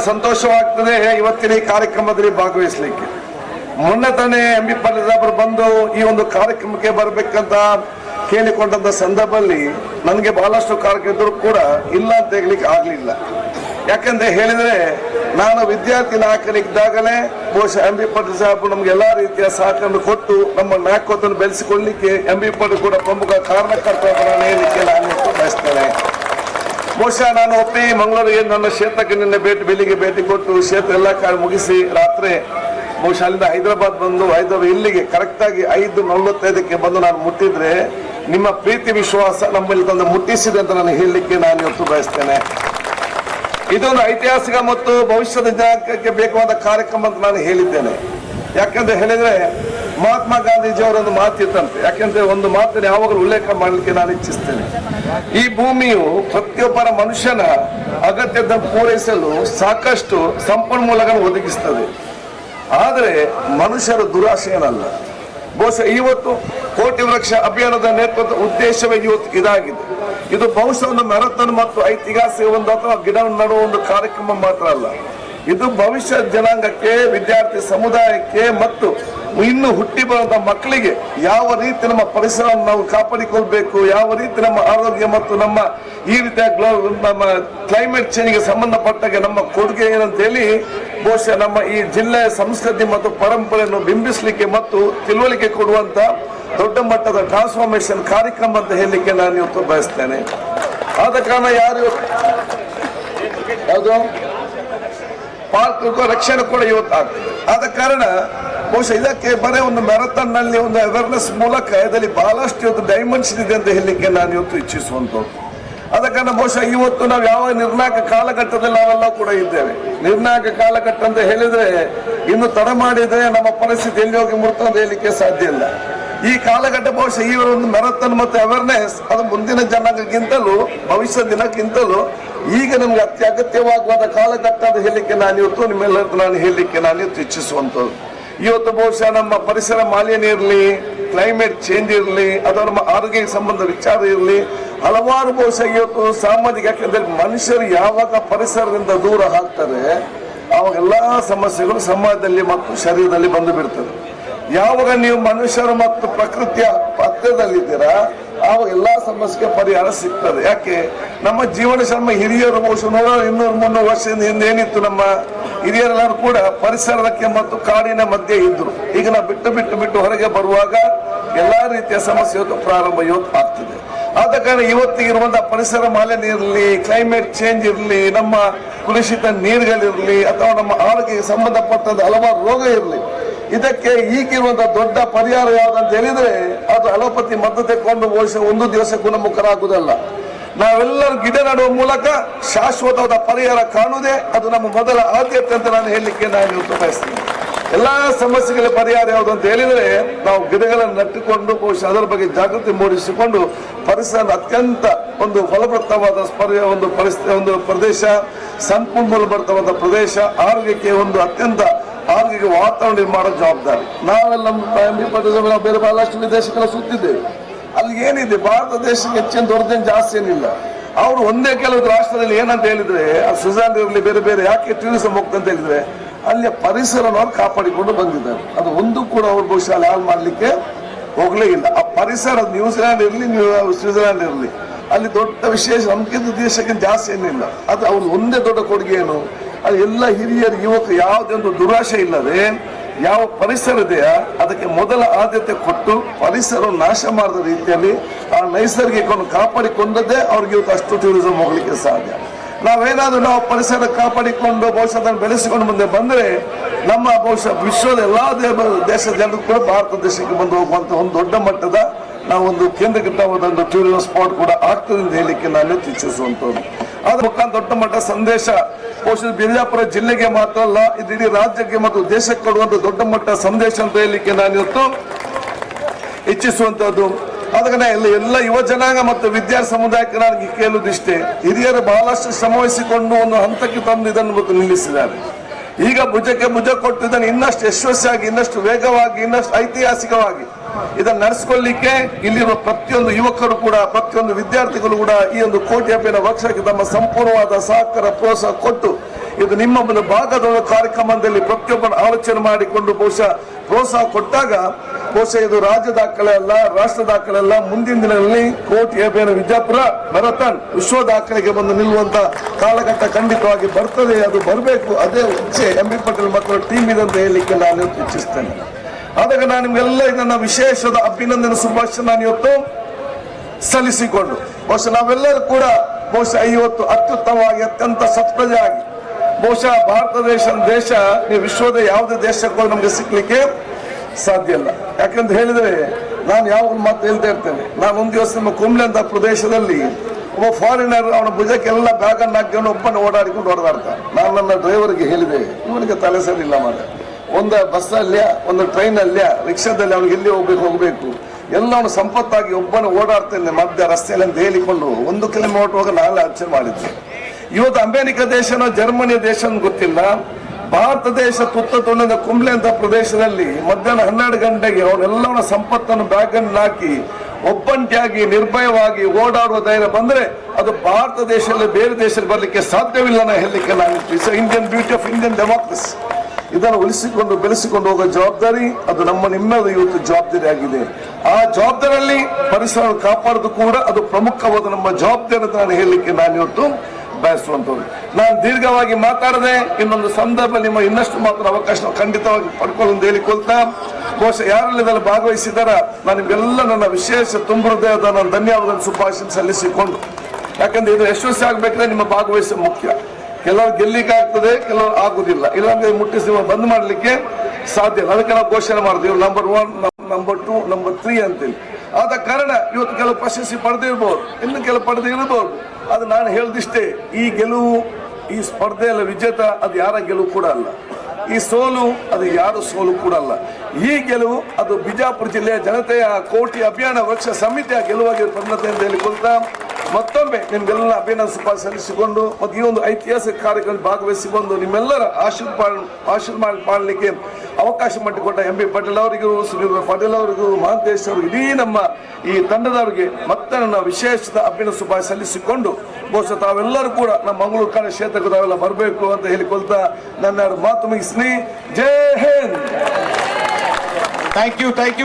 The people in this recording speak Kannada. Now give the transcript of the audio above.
ಸಂತೋಷವಾಗ್ತದೆ. ಇವತ್ತಿನ ಈ ಕಾರ್ಯಕ್ರಮದಲ್ಲಿ ಭಾಗವಹಿಸಲಿಕ್ಕೆ. ಮೊನ್ನೆ ತಾನೇ ಎಂ ಬಿ ಪಾಟೀಲ್ ಬಂದು ಈ ಒಂದು ಕಾರ್ಯಕ್ರಮಕ್ಕೆ ಬರಬೇಕಂತ ಕೇಳಿಕೊಂಡಂತ ಸಂದರ್ಭದಲ್ಲಿ ನನಗೆ ಬಹಳಷ್ಟು ಕಾರ್ಯಕ್ರಮ ಕೂಡ ಇಲ್ಲ ಅಂತ ಹೇಳಲಿಕ್ಕೆ ಆಗ್ಲಿಲ್ಲ. ಯಾಕಂದ್ರೆ ಹೇಳಿದ್ರೆ, ನಾನು ವಿದ್ಯಾರ್ಥಿ ನಾಯಕನಿದ್ದಾಗಲೇ ಬಹುಶಃ ಎಂ ಬಿ ಪಾಟೀಲ್ ಸಾಹೇಬ್ ನಮ್ಗೆ ಎಲ್ಲಾ ರೀತಿಯ ಸಹಕಾರ ಕೊಟ್ಟು ನಮ್ಮ ನಾಯಕತ್ವವನ್ನು ಬೆಳೆಸಿಕೊಳ್ಳಲಿಕ್ಕೆ ಎಂ ಬಿ ಪಾಟೀಲ್ ಕೂಡ ಪ್ರಮುಖ ಕಾರಣಕರ್ತ ಅಂತ ನಾನು ಹೇಳಲಿಕ್ಕೆ ನಾನು ಬಯಸ್ತೇನೆ. ಬಹುಶಃ ನಾನು ಒಪ್ಪಿ ಮಂಗಳೂರಿಗೆ ನನ್ನ ಕ್ಷೇತ್ರಕ್ಕೆ ನಿನ್ನೆ ಭೇಟಿ, ಬೆಳಿಗ್ಗೆ ಭೇಟಿ ಕೊಟ್ಟು ಕ್ಷೇತ್ರ ಎಲ್ಲ ಕಾರ್ಯ ಮುಗಿಸಿ ರಾತ್ರಿ ಬಹುಶಃ ಅಲ್ಲಿಂದ ಹೈದರಾಬಾದ್ ಬಂದು ಹೈದರಾಬಾದ್ ಇಲ್ಲಿಗೆ ಕರೆಕ್ಟ್ ಆಗಿ ಐದು ನಲ್ವತ್ತೈದಕ್ಕೆ ಬಂದು ನಾನು ಮುಟ್ಟಿದ್ರೆ ನಿಮ್ಮ ಪ್ರೀತಿ, ವಿಶ್ವಾಸ ನಮ್ಮಲ್ಲಿ ತಂದು ಮುಟ್ಟಿಸಿದೆ ಅಂತ ನಾನು ಹೇಳಲಿಕ್ಕೆ ನಾನು ಇವತ್ತು ಬಯಸ್ತೇನೆ. ಇದೊಂದು ಐತಿಹಾಸಿಕ ಮತ್ತು ಭವಿಷ್ಯದ ಜನಕ್ಕೆ ಬೇಕಾದ ಕಾರ್ಯಕ್ರಮ ಅಂತ ನಾನು ಹೇಳಿದ್ದೇನೆ. ಯಾಕಂತ ಹೇಳಿದ್ರೆ ಮಹಾತ್ಮ ಗಾಂಧೀಜಿ ಅವರೊಂದು ಮಾತಿತ್ತಂತೆ. ಯಾಕೆಂದ್ರೆ ಒಂದು ಮಾತನ್ನು ಯಾವಾಗಲೂ ಉಲ್ಲೇಖ ಮಾಡಲಿಕ್ಕೆ ನಾನು ಇಚ್ಛಿಸ್ತೇನೆ. ಈ ಭೂಮಿಯು ಪ್ರತಿಯೊಬ್ಬರ ಮನುಷ್ಯನ ಅಗತ್ಯದ ಪೂರೈಸಲು ಸಾಕಷ್ಟು ಸಂಪನ್ಮೂಲಗಳನ್ನು ಒದಗಿಸ್ತದೆ. ಆದರೆ ಮನುಷ್ಯರ ದುರಾಶೆಯನಲ್ಲ. ಬಹುಶಃ ಇವತ್ತು ಕೋಟಿ ವೃಕ್ಷ ಅಭಿಯಾನದ ನೇತೃತ್ವ ಉದ್ದೇಶವೇ ಇವತ್ತು ಇದಾಗಿದೆ. ಇದು ಬಹುಶಃ ಒಂದು ಮ್ಯಾರಥಾನ್ ಮತ್ತು ಐತಿಹಾಸಿಕ ಒಂದು ಅಥವಾ ಗಿಡ ನಡುವ ಒಂದು ಕಾರ್ಯಕ್ರಮ ಮಾತ್ರ ಅಲ್ಲ. ಇದು ಭವಿಷ್ಯ ಜನಾಂಗಕ್ಕೆ, ವಿದ್ಯಾರ್ಥಿ ಸಮುದಾಯಕ್ಕೆ ಮತ್ತು ಇನ್ನು ಹುಟ್ಟಿ ಬರುವಂತ ಮಕ್ಕಳಿಗೆ ಯಾವ ರೀತಿ ನಮ್ಮ ಪರಿಸರವನ್ನು ನಾವು ಕಾಪಾಡಿಕೊಳ್ಬೇಕು, ಯಾವ ರೀತಿ ನಮ್ಮ ಆರೋಗ್ಯ ಮತ್ತು ನಮ್ಮ ಈ ರೀತಿಯ ನಮ್ಮ ಕ್ಲೈಮೇಟ್ ಚೇಂಜ್ಗೆ ಸಂಬಂಧಪಟ್ಟಾಗ ನಮ್ಮ ಕೊಡುಗೆ ಏನಂತ ಹೇಳಿ, ಬಹುಶಃ ನಮ್ಮ ಈ ಜಿಲ್ಲೆಯ ಸಂಸ್ಕೃತಿ ಮತ್ತು ಪರಂಪರೆಯನ್ನು ಬಿಂಬಿಸಲಿಕ್ಕೆ ಮತ್ತು ತಿಳುವಳಿಕೆ ಕೊಡುವಂತ ದೊಡ್ಡ ಮಟ್ಟದ ಟ್ರಾನ್ಸ್ಫಾರ್ಮೇಶನ್ ಕಾರ್ಯಕ್ರಮ ಅಂತ ಹೇಳಲಿಕ್ಕೆ ನಾನು ಇವತ್ತು ಬಯಸ್ತೇನೆ. ಆದ ಕಾರಣ ಯಾರು ಯಾವುದು? ಪಾರ್ಕ್ ರಕ್ಷಣೆ ಕೂಡ ಇವತ್ತು ಆಗ್ತದೆ. ಆದ ಕಾರಣ ಬಹುಶಃ ಇದಕ್ಕೆ ಬರೀ ಒಂದು ಮ್ಯಾರಥಾನ್ನಲ್ಲಿ ಒಂದು ಅವೇರ್ನೆಸ್ ಮೂಲಕ ಇದರಲ್ಲಿ ಬಹಳಷ್ಟು ಇವತ್ತು ಡೈಮೆನ್ಷನ್ ಇದೆ ಅಂತ ಹೇಳಲಿಕ್ಕೆ ನಾನು ಇವತ್ತು ಇಚ್ಛಿಸುವಂಥದ್ದು. ಅದಕ್ಕೆ ಕಾರಣ ಬಹುಶಃ ಇವತ್ತು ನಾವು ಯಾವ ನಿರ್ಣಾಯಕ ಕಾಲಘಟ್ಟದಲ್ಲಿ ನಾವೆಲ್ಲ ಕೂಡ ಇದ್ದೇವೆ. ನಿರ್ಣಾಯಕ ಕಾಲಘಟ್ಟ ಅಂತ ಹೇಳಿದ್ರೆ ಇನ್ನು ತಡ ಮಾಡಿದ್ರೆ ನಮ್ಮ ಪರಿಸ್ಥಿತಿ ಎಲ್ಲಿ ಹೋಗಿ ಮುರ್ತ ಅಂತ ಹೇಳಲಿಕ್ಕೆ ಸಾಧ್ಯ ಇಲ್ಲ. ಈ ಕಾಲಘಟ್ಟ ಬಹುಶಃ ಈ ಒಂದು ಮ್ಯಾರಥಾನ್ ಮತ್ತು ಅವೇರ್ನೆಸ್ ಅದು ಮುಂದಿನ ಜನಾಂಗಕ್ಕಿಂತಲೂ ಭವಿಷ್ಯ ದಿನಕ್ಕಿಂತಲೂ ಈಗ ನಮ್ಗೆ ಅತ್ಯಗತ್ಯವಾಗುವಂತ ಕಾಲಘಟ್ಟ ಅಂತ ಹೇಳಲಿಕ್ಕೆ ನಾನು ಇವತ್ತು ನಿಮ್ಮೆಲ್ಲರಿಗೂ ನಾನು ಹೇಳಲಿಕ್ಕೆ ನಾನು ಇವತ್ತು ಇಚ್ಛಿಸುವಂಥದ್ದು. ಇವತ್ತು ಬಹುಶಃ ನಮ್ಮ ಪರಿಸರ ಮಾಲಿನ್ಯ ಇರಲಿ ಕ್ಲೈಮೇಟ್ ಚೇಂಜ್ ಇರಲಿ ಅಥವಾ ನಮ್ಮ ಆರೋಗ್ಯ ಸಂಬಂಧ ವಿಚಾರ ಇರಲಿ, ಹಲವಾರು ಬಹುಶಃ ಇವತ್ತು ಸಾಮಾಜಿಕ ಯಾಕೆಂದ್ರೆ ಮನುಷ್ಯರು ಯಾವಾಗ ಪರಿಸರದಿಂದ ದೂರ ಹಾಕ್ತಾರೆ ಅವಾಗೆಲ್ಲ ಸಮಸ್ಯೆಗಳು ಸಮಾಜದಲ್ಲಿ ಮತ್ತು ಶರೀರದಲ್ಲಿ ಬಂದು ಬಿಡ್ತದೆ. ಯಾವಾಗ ನೀವು ಮನುಷ್ಯರು ಮತ್ತು ಪ್ರಕೃತಿಯ ಪತ್ರದಲ್ಲಿದ್ದೀರಾ ಆವಾಗ ಎಲ್ಲಾ ಸಮಸ್ಯೆಗೆ ಪರಿಹಾರ ಸಿಗ್ತದೆ. ಯಾಕೆ? ನಮ್ಮ ಜೀವನ ಶ್ರಮ ಹಿರಿಯರು ಬಹುಶಃ ನೂರ ಇನ್ನೂರು, ಮುನ್ನೂರು ವರ್ಷದಿಂದ ಹಿಂದೆ ಏನಿತ್ತು ನಮ್ಮ ಹಿರಿಯರೆಲ್ಲರೂ ಕೂಡ ಪರಿಸರಕ್ಕೆ ಮತ್ತು ಕಾಡಿನ ಮಧ್ಯೆ ಇದ್ರು. ಈಗ ನಾವು ಬಿಟ್ಟು ಬಿಟ್ಟು ಬಿಟ್ಟು ಹೊರಗೆ ಬರುವಾಗ ಎಲ್ಲಾ ರೀತಿಯ ಸಮಸ್ಯೆ ಇವತ್ತು ಪ್ರಾರಂಭ ಇವತ್ತು ಆಗ್ತದೆ. ಆದ ಕಾರಣ ಇವತ್ತು ಇರುವಂತಹ ಪರಿಸರ ಮಾಲಿನ್ಯ ಇರಲಿ ಕ್ಲೈಮೇಟ್ ಚೇಂಜ್ ಇರಲಿ, ನಮ್ಮ ಕುಲುಷಿತ ನೀರುಗಳಿರಲಿ, ಅಥವಾ ನಮ್ಮ ಆರೋಗ್ಯಕ್ಕೆ ಸಂಬಂಧಪಟ್ಟಂತ ಹಲವಾರು ರೋಗ ಇರಲಿ ಇದಕ್ಕೆ ಈಗಿರುವಂತಹ ದೊಡ್ಡ ಪರಿಹಾರ ಯಾವ್ದಂತ ಹೇಳಿದ್ರೆ ಅದು ಅಲೋಪತಿ ಮದ್ದು ತೆಕ್ಕೊಂಡು ಬಹುಶಃ ಒಂದು ದಿವಸ ಗುಣಮುಖರಾಗುವುದಲ್ಲ. ನಾವೆಲ್ಲರೂ ಗಿಡ ನೆಡುವ ಮೂಲಕ ಶಾಶ್ವತವಾದ ಪರಿಹಾರ ಕಾಣುವುದೇ ಅದು ನಮ್ಮ ಮೊದಲ ಆದ್ಯತೆ ಅಂತ ನಾನು ಹೇಳಲಿಕ್ಕೆ ನಾನು ಬಯಸ್ತೀನಿ ಎಲ್ಲ ಸಮಸ್ಯೆಗಳ ಪರಿಹಾರ ಯಾವುದು ಅಂತ ಹೇಳಿದರೆ ನಾವು ಗಿಡಗಳನ್ನು ನಟ್ಟುಕೊಂಡು ಬಹುಶಃ ಅದರ ಬಗ್ಗೆ ಜಾಗೃತಿ ಮೂಡಿಸಿಕೊಂಡು ಪರಿಸರ ಅತ್ಯಂತ ಒಂದು ಫಲಪ್ರದವಾದ ಒಂದು ಪರಿಸ್ಥಿತಿ ಒಂದು ಪ್ರದೇಶ, ಸಂಪನ್ಮೂಲ ಭರಿತವಾದ ಪ್ರದೇಶ, ಆರೋಗ್ಯಕ್ಕೆ ಒಂದು ಅತ್ಯಂತ ಆರೋಗ್ಯಕ್ಕೆ ವಾತಾವರಣ ನಿರ್ಮಾಣ ಜವಾಬ್ದಾರಿ. ನಾವೆಲ್ಲ ನಮ್ಮ ಪಾಟೀಲ್ ನಾವು ಬೇರೆ ಬಹಳಷ್ಟು ವಿದೇಶಕ್ಕೆಲ್ಲ ಸುತ್ತಿದ್ದೇವೆ. ಅಲ್ಲಿ ಏನಿದೆ? ಭಾರತ ದೇಶಕ್ಕೆ ಹೆಚ್ಚಿನ ದೊಡ್ಡದೇನು ಜಾಸ್ತಿ ಏನಿಲ್ಲ. ಅವರು ಒಂದೇ ಕೆಲವು ರಾಷ್ಟ್ರದಲ್ಲಿ ಏನಂತ ಹೇಳಿದ್ರೆ ಸ್ವಿಟ್ಜರ್ಲೆಂಡ್ ಇರಲಿ, ಬೇರೆ ಬೇರೆ, ಯಾಕೆ ಟೂರಿಸಂ ಹೋಗ್ತಂತ ಹೇಳಿದ್ರೆ, ಅಲ್ಲಿಯ ಪರಿಸರವನ್ನು ಕಾಪಾಡಿಕೊಂಡು ಬಂದಿದ್ದಾರೆ. ಅದು ಒಂದು ಕೂಡ ಅವ್ರು ಬಹುಶಃ ಹಾಳು ಮಾಡಲಿಕ್ಕೆ ಹೋಗ್ಲೇ ಇಲ್ಲ. ಆ ಪರಿಸರ ನ್ಯೂಜಿಲ್ಯಾಂಡ್ ಇರಲಿ ಸ್ವಿಟ್ಜರ್ಲ್ಯಾಂಡ್ ಇರಲಿ, ಅಲ್ಲಿ ದೊಡ್ಡ ವಿಶೇಷ, ನಮ್ಗಿಂತ ದೇಶಕ್ಕಿಂತ ಜಾಸ್ತಿ ಏನಿಲ್ಲ. ಅದು ಅವ್ರ ಒಂದೇ ದೊಡ್ಡ ಕೊಡುಗೆ ಏನು? ಅದು ಎಲ್ಲ ಹಿರಿಯರು ಯುವಕ ಯಾವುದೊಂದು ದುರಾಶೆ ಇಲ್ಲದೆ ಯಾವ ಪರಿಸರ ಇದೆಯಾ ಅದಕ್ಕೆ ಮೊದಲ ಆದ್ಯತೆ ಕೊಟ್ಟು ಪರಿಸರ ನಾಶ ಮಾಡದ ರೀತಿಯಲ್ಲಿ ಆ ನೈಸರ್ಗಿಕವನ್ನು ಕಾಪಾಡಿಕೊಂಡದ್ದೇ ಅವ್ರಿಗೆ ಇವತ್ತು ಅಷ್ಟು ಟೂರಿಸಂ ಹೋಗ್ಲಿಕ್ಕೆ ಸಾಧ್ಯ. ನಾವೇನಾದ್ರೂ ನಾವು ಪರಿಸರ ಕಾಪಾಡಿಕೊಂಡು ಬಹುಶಃ ಅದನ್ನು ಬೆಳೆಸಿಕೊಂಡು ಮುಂದೆ ಬಂದ್ರೆ ನಮ್ಮ ಬಹುಶಃ ವಿಶ್ವದ ಎಲ್ಲಾ ದೇಶದ ಜನರು ಕೂಡ ಭಾರತ ದೇಶಕ್ಕೆ ಬಂದು ಹೋಗುವಂತ ಒಂದು ದೊಡ್ಡ ಮಟ್ಟದ ನಾವು ಒಂದು ಕೇಂದ್ರೀಕೃತವಾದ ಒಂದು ಟೂರಿಸಂ ಸ್ಪಾಟ್ ಕೂಡ ಆಗ್ತದೆ ಅಂತ ಹೇಳಲಿಕ್ಕೆ ನಾನು ಇಚ್ಛಿಸುವಂತದ್ದು ಅದ್ರ ಮುಖಾಂತರ ದೊಡ್ಡ ಮಟ್ಟ ಸಂದೇಶ ಬಹುಶಃ ಬಿಜಾಪುರ ಜಿಲ್ಲೆಗೆ ಮಾತ್ರ ಅಲ್ಲ, ಇದು ಇಡೀ ರಾಜ್ಯಕ್ಕೆ ಮತ್ತು ದೇಶಕ್ಕೆ ಕೊಡುವಂತ ದೊಡ್ಡ ಮಟ್ಟ ಸಂದೇಶ ಅಂತ ಹೇಳಲಿಕ್ಕೆ ನಾನು ಇವತ್ತು ಇಚ್ಛಿಸುವಂತದ್ದು ಅದಕ್ಕೆ ಎಲ್ಲ ಎಲ್ಲ ಯುವ ಜನಾಂಗ ಮತ್ತು ವಿದ್ಯಾರ್ಥಿ ಸಮುದಾಯಕ್ಕೆ ನನಗೆ ಕೇಳುವುದಿಷ್ಟೇ ಹಿರಿಯರು ಬಹಳಷ್ಟು ಶ್ರಮವಹಿಸಿಕೊಂಡು ಒಂದು ಹಂತಕ್ಕೆ ತಂದು ಇದನ್ನು ನಿಲ್ಲಿಸಿದ್ದಾರೆ. ಈಗ ಭುಜಕ್ಕೆ ಭುಜ ಕೊಟ್ಟು ಇದನ್ನು ಇನ್ನಷ್ಟು ಯಶಸ್ವಿಯಾಗಿ, ಇನ್ನಷ್ಟು ವೇಗವಾಗಿ, ಇನ್ನಷ್ಟು ಐತಿಹಾಸಿಕವಾಗಿ ಇದನ್ನು ನಡೆಸಿಕೊಳ್ಳಿಕ್ಕೆ ಇಲ್ಲಿರುವ ಪ್ರತಿಯೊಂದು ಯುವಕರು ಕೂಡ, ಪ್ರತಿಯೊಂದು ವಿದ್ಯಾರ್ಥಿಗಳು ಕೂಡ ಈ ಒಂದು ಕೋಟಿ ಅಭಿಯಾನ ವರ್ಷಕ್ಕೆ ತಮ್ಮ ಸಂಪೂರ್ಣವಾದ ಸಹಕಾರ, ಪ್ರೋತ್ಸಾಹ ಕೊಟ್ಟು ಇದು ನಿಮ್ಮ ಒಂದು ಭಾಗದ ಕಾರ್ಯಕ್ರಮದಲ್ಲಿ ಪ್ರತಿಯೊಬ್ಬರ ಆಲೋಚನೆ ಮಾಡಿಕೊಂಡು ಬಹುಶಃ ಪ್ರೋತ್ಸಾಹ ಕೊಟ್ಟಾಗ ಬಹುಶಃ ಇದು ರಾಜ್ಯ ದಾಖಲೆ ಅಲ್ಲ, ರಾಷ್ಟ್ರ ದಾಖಲೆ ಅಲ್ಲ. ಮುಂದಿನ ದಿನಗಳಲ್ಲಿ ಕೋರ್ಟ್ ಏಬೇನ ವಿಜಯಪುರ ಮ್ಯಾರಥಾನ್ ವಿಶ್ವ ದಾಖಲೆಗೆ ಬಂದು ನಿಲ್ಲುವಂತ ಕಾಲಘಟ್ಟ ಖಂಡಿತವಾಗಿ ಬರ್ತದೆ, ಅದು ಬರಬೇಕು. ಅದೇ ಇಚ್ಛೆ ಎಂ ಬಿ ಪಟೇಲ್ ಮಕ್ಕಳ ಟೀಮ್ ಇದೆ ಅಂತ ಹೇಳಲಿಕ್ಕೆ ನಾನು ಇಚ್ಛಿಸ್ತೇನೆ. ಆದಾಗ ನಾನು ನಿಮ್ಗೆಲ್ಲ ಇದನ್ನ ವಿಶೇಷದ ಅಭಿನಂದನೆ, ಶುಭಾಶಯ ನಾನು ಇವತ್ತು ಸಲ್ಲಿಸಿಕೊಂಡು. ಬಹುಶಃ ನಾವೆಲ್ಲರೂ ಕೂಡ ಬಹುಶಃ ಇವತ್ತು ಅತ್ಯುತ್ತಮವಾಗಿ, ಅತ್ಯಂತ ಸತ್ಪ್ರಜೆಯಾಗಿ. ಬಹುಶಃ ಭಾರತ ದೇಶ ದೇಶ ವಿಶ್ವದ ಯಾವುದೇ ದೇಶಕ್ಕೂ ನಮಗೆ ಸಿಗ್ಲಿಕ್ಕೆ ಸಾಧ್ಯ ಇಲ್ಲ. ಯಾಕಂತ ಹೇಳಿದ್ರೆ, ನಾನು ಯಾವಾಗ ಮಾತು ಹೇಳ್ತಾ ಇರ್ತೇನೆ, ನಾನು ಒಂದು ದಿವಸ ನಮ್ಮ ಕುಂಬ್ಳೆ ಅಂತ ಪ್ರದೇಶದಲ್ಲಿ ಒಬ್ಬ ಫಾರಿನರ್ ಅವನ ಭುಜಕ್ಕೆಲ್ಲ ಬ್ಯಾಗ್ ಅನ್ನು ಹಾಕೊಂಡು ಒಬ್ಬನ ಓಡಾಡಿಕೊಂಡು ಓಡಾಡ್ತಾನೆ ನಾನು ನನ್ನ ಡ್ರೈವರ್ಗೆ ಹೇಳಿದೆ, ಇವನಿಗೆ ತಲೆ ಸರಿಯಿಲ್ಲ ಮಾಡ ಒಂದು ಬಸ್ ಅಲ್ಲಿಯ, ಒಂದು ಟ್ರೈನ್ ಅಲ್ಲಿಯ, ರಿಕ್ಷಾದಲ್ಲಿ ಅವನಿಗೆ ಎಲ್ಲಿ ಹೋಗ್ಬೇಕು ಹೋಗ್ಬೇಕು. ಎಲ್ಲ ಅವನು ಸಂಪತ್ತಾಗಿ ಒಬ್ಬನ ಓಡಾಡ್ತೇನೆ ಮಧ್ಯ ರಸ್ತೆಯಲ್ಲಿ ಅಂತ ಹೇಳಿಕೊಂಡು ಒಂದು ಕಿಲೋಮೀಟರ್ ಹೋಗಿ ನಾನು ಆಚರಣೆ ಮಾಡಿದ್ದೆ. ಇವತ್ತು ಅಮೆರಿಕ ದೇಶನೋ ಜರ್ಮನಿಯ ದೇಶ ಅಂತ ಗೊತ್ತಿಲ್ಲ. ಭಾರತ ದೇಶ ತುತ್ತ ತುಂಡದ ಕುಂಬ್ಳೆ ಅಂತ ಪ್ರದೇಶದಲ್ಲಿ ಮಧ್ಯಾಹ್ನ ಹನ್ನೆರಡು ಗಂಟೆಗೆ ಅವರೆಲ್ಲವನ್ನ ಸಂಪತ್ತನ್ನು ಬ್ಯಾಗ್ ಅನ್ನು ಹಾಕಿ ಒಬ್ಬಂಟಿಯಾಗಿ, ನಿರ್ಭಯವಾಗಿ ಓಡಾಡುವ ಧೈರ್ಯ ಬಂದ್ರೆ ಅದು ಭಾರತ ದೇಶದಲ್ಲಿ ಬೇರೆ ದೇಶದಲ್ಲಿ ಬರಲಿಕ್ಕೆ ಸಾಧ್ಯವಿಲ್ಲ ನಾ ಹೇಳಲಿಕ್ಕೆ ನಾನು Indian beauty of Indian democracy ಇದನ್ನು ಉಳಿಸಿಕೊಂಡು, ಬೆಳೆಸಿಕೊಂಡು ಹೋಗೋ ಜವಾಬ್ದಾರಿ ಅದು ನಮ್ಮ ನಿಮ್ಮದು ಇವತ್ತು ಜವಾಬ್ದಾರಿ ಆಗಿದೆ. ಆ ಜವಾಬ್ದಾರಿಯಲ್ಲಿ ಪರಿಸರ ಕಾಪಾಡೋದು ಕೂಡ ಅದು ಪ್ರಮುಖವಾದ ನಮ್ಮ ಜವಾಬ್ದಾರಿ ಅಂತ ನಾನು ಹೇಳಲಿಕ್ಕೆ ನಾನು ಇವತ್ತು ಬಯಸುವಂತದ್ದು ನಾನು ದೀರ್ಘವಾಗಿ ಮಾತಾಡದೆ ಇನ್ನೊಂದು ಸಂದರ್ಭ ನಿಮ್ಮ ಇನ್ನಷ್ಟು ಮಾತ್ರ ಅವಕಾಶ ಖಂಡಿತವಾಗಿ ಪಡ್ಕೊಳ್ಳೋದು ಹೇಳಿ ಹೇಳಿಕೊಳ್ತಾ ಬಹುಶಃ ಯಾರಲ್ಲಿ ಇದರಲ್ಲಿ ಭಾಗವಹಿಸಿದಾರ ನಾನು ನಿಮಗೆಲ್ಲ ನನ್ನ ವಿಶೇಷ ತುಂಬ ಹೃದಯದ ನಾನು ಧನ್ಯವಾದ ಶುಭಾಶಯ ಸಲ್ಲಿಸಿಕೊಂಡು. ಯಾಕಂದ್ರೆ ಇದು ಯಶಸ್ವಿ ಆಗ್ಬೇಕಾದ್ರೆ ನಿಮ್ಮ ಭಾಗವಹಿಸ ಮುಖ್ಯ. ಕೆಲವರು ಗೆಲ್ಲಿಕ್ಕೆ ಆಗ್ತದೆ ಕೆಲವರು ಆಗುದಿಲ್ಲ. ಇಲ್ಲಾಂದ್ರೆ ಮುಟ್ಟಿಸಿ ಬಂದ್ ಮಾಡಲಿಕ್ಕೆ ಸಾಧ್ಯ ಅದಕ್ಕೆ ನಾವು ಘೋಷಣೆ ಮಾಡ್ತೀವಿ. Number one number two number three ಅಂತೇಳಿ. ಆದ ಕಾರಣ ಇವತ್ತು ಕೆಲವು ಪ್ರಶಸ್ತಿ ಪಡೆದಿರ್ಬೋದು ಇನ್ನು ಕೆಲವು ಪಡೆದೇ ಇರಬಹುದು. ಅದು ನಾನು ಹೇಳ್ದಿಷ್ಟೇ, ಈ ಗೆಲುವು, ಈ ಸ್ಪರ್ಧೆಯಲ್ಲ ವಿಜೇತ, ಅದು ಯಾರ ಗೆಲುವು ಕೂಡ ಅಲ್ಲ. ಈ ಸೋಲು, ಅದು ಯಾರು ಸೋಲು ಕೂಡ ಅಲ್ಲ. ಈ ಗೆಲುವು, ಅದು ಬಿಜಾಪುರ ಜಿಲ್ಲೆಯ ಜನತೆಯ ಕೋಟಿ ಅಭಿಯಾನ ವೃಕ್ಷ ಸಮಿತಿಯ ಗೆಲುವಾಗಿ ಪರಿಣತಿ ಅಂತ ಹೇಳಿಕೊಳ್ತಾ ಮತ್ತೊಮ್ಮೆ ನಿಮ್ಗೆಲ್ಲ ಅಭಿನಂದ ಸಲ್ಲಿಸಿಕೊಂಡು ಮತ್ತು ಈ ಒಂದು ಐತಿಹಾಸಿಕ ಕಾರ್ಯಕ್ರಮ ಭಾಗವಹಿಸಿಕೊಂಡು ನಿಮ್ಮೆಲ್ಲರ ಆಶೀರ್ವಾದ ಆಶೀರ್ವಾದ ಪಾಡಲಿಕ್ಕೆ ಅವಕಾಶ ಮಾಡಿಕೊಟ್ಟ ಎಂ ಬಿ ಪಟೇಲ್ ಅವರಿಗೂ ಸುನೀಲ್ ಪಟೇಲ್ ಅವರಿಗೂ, ಮಹಾಂತೇಶ್ ಅವರು, ಇಡೀ ನಮ್ಮ ಈ ತಂಡದವರಿಗೆ ಮತ್ತೆ ನನ್ನ ವಿಶೇಷ ಅಭಿನಂದ ಸಲ್ಲಿಸಿಕೊಂಡು ಬಹುಶಃ ತಾವೆಲ್ಲರೂ ಕೂಡ ನಮ್ಮ ಮಂಗಳೂರು ಕಾರ್ಯ ಕ್ಷೇತ್ರಕ್ಕೆ ತಾವೆಲ್ಲ ಬರಬೇಕು ಅಂತ ಹೇಳಿಕೊಳ್ತಾ ನನ್ನ ಮಾತು ಮುಗಿಸ್ನಿ Jai Hind! Thank you thank you